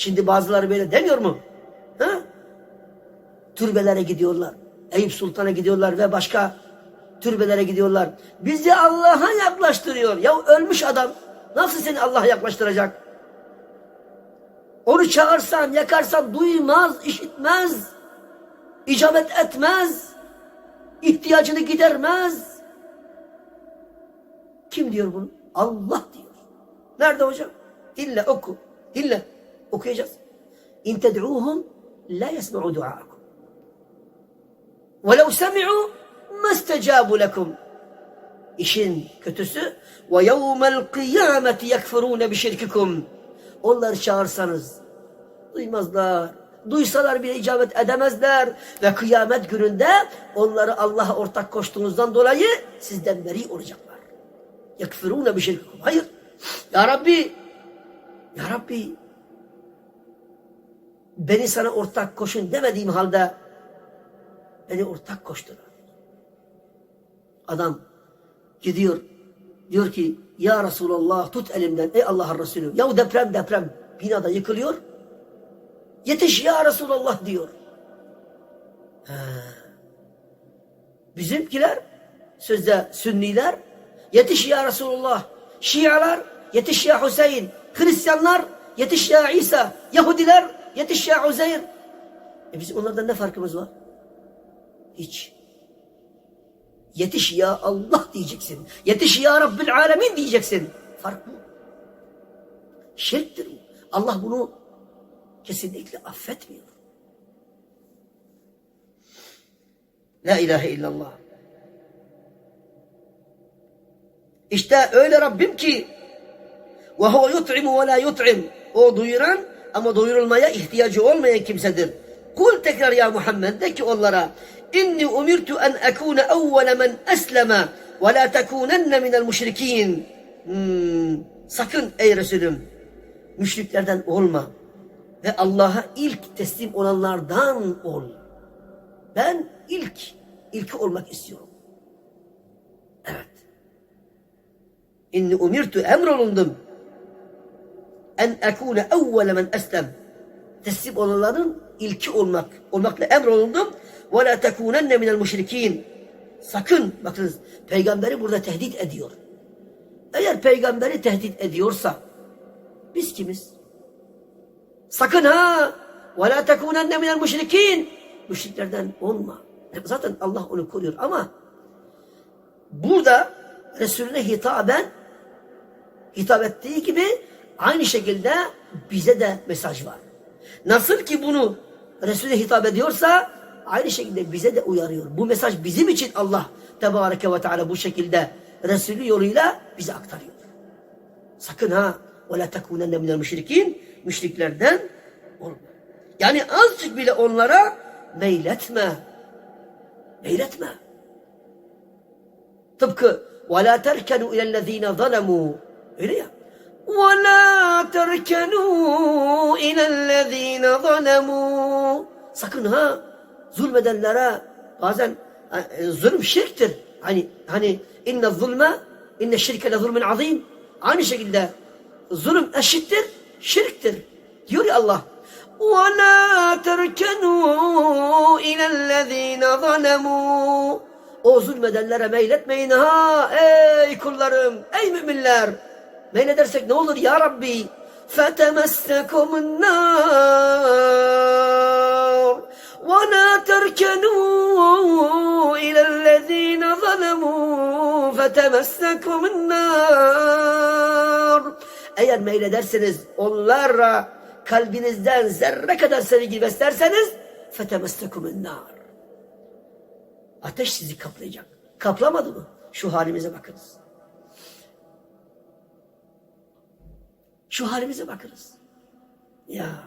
Şimdi bazıları böyle demiyor mu? Ha? Türbelere gidiyorlar. Eyüp Sultan'a gidiyorlar ve başka türbelere gidiyorlar. Bizi Allah'a yaklaştırıyor. Ya ölmüş adam nasıl seni Allah'a yaklaştıracak? Onu çağırsan, yakarsan duymaz, işitmez, icabet etmez, ihtiyacını gidermez. Kim diyor bunu? Allah diyor. Nerede hocam? Dinle oku. Dinle okuyacağız. İn ted'uhum la yesme'u dua'akum. Ve lev semi'u mestecabu lekum. İşin kötüsü ve yevmel kıyameti yekferûne bişirkikum. Onları çağırsanız duymazlar. Duysalar bile icabet edemezler. Ve kıyamet gününde onları Allah'a ortak koştuğunuzdan dolayı sizden beri olacaklar. Yekferûne bişirkikum. Hayır. Ya Rabbi. Ya Rabbi beni sana ortak koşun demediğim halde beni ortak koştular. Adam gidiyor diyor ki ya Resulallah tut elimden ey Allah'ın Resulü. Ya deprem deprem binada yıkılıyor. Yetiş ya Resulallah diyor. Ha. Bizimkiler sözde Sünniler yetiş ya Resulullah. Şialar yetiş ya Hüseyin. Hristiyanlar yetiş ya İsa. Yahudiler yetiş ya Uzeyr. E bizim onlardan ne farkımız var? Hiç. Yetiş ya Allah diyeceksin. Yetiş ya Rabbil Alemin diyeceksin. Fark bu. Şirktir bu. Allah bunu kesinlikle affetmiyor. La ilahe illallah. İşte öyle Rabbim ki ve huve yut'imu ve la yut'im. O duyuran ama doyurulmaya ihtiyacı olmayan kimsedir. Kul tekrar ya Muhammed de ki onlara İnni umirtu en ekune evvele men esleme ve la tekunenne minel müşrikin. Hmm, sakın ey Resulüm müşriklerden olma ve Allah'a ilk teslim olanlardan ol. Ben ilk, ilk olmak istiyorum. Evet. İnni umirtu emrolundum. En ekune evvele men eslem. Teslim olanların ilki olmak, olmakla emrolundum. Ve la tekunenne minel müşrikin. Sakın, bakınız peygamberi burada tehdit ediyor. Eğer peygamberi tehdit ediyorsa biz kimiz? Sakın ha! Ve la tekunenne minel müşrikin. Müşriklerden olma. Zaten Allah onu koruyor ama burada Resulüne hitaben hitap ettiği gibi aynı şekilde bize de mesaj var. Nasıl ki bunu Resulüne hitap ediyorsa aynı şekilde bize de uyarıyor. Bu mesaj bizim için Allah Tebareke ve Teala bu şekilde Resulü yoluyla bize aktarıyor. Sakın ha وَلَا تَكُونَنَّ مِنَ الْمُشْرِكِينَ Müşriklerden olma. Yani azıcık bile onlara meyletme. Meyletme. Tıpkı وَلَا تَرْكَنُوا اِلَى الَّذ۪ينَ ظَلَمُوا Öyle ya. وَلَا تَرْكَنُوا اِلَى الَّذ۪ينَ ظَلَمُوا Sakın ha zulmedenlere bazen e, zulüm şirktir. Hani hani inne zulme inne şirke le zulmün azim. Aynı şekilde zulüm eşittir, şirktir. Diyor ya Allah. وَلَا تَرْكَنُوا اِلَى الَّذ۪ينَ ظَلَمُوا O zulmedenlere meyletmeyin ha ey kullarım, ey müminler. Meyledersek ne olur ya Rabbi? فَتَمَسَّكُمُ النَّارِ وَلَا تَرْكَنُوا إِلَى الَّذ۪ينَ ظَلَمُوا فَتَمَسَّكُمُ النَّارِ Eğer meylederseniz onlarla kalbinizden zerre kadar sevgi beslerseniz فَتَمَسَّكُمُ النَّارِ Ateş sizi kaplayacak. Kaplamadı mı? Şu halimize bakınız. Şu halimize bakınız. Ya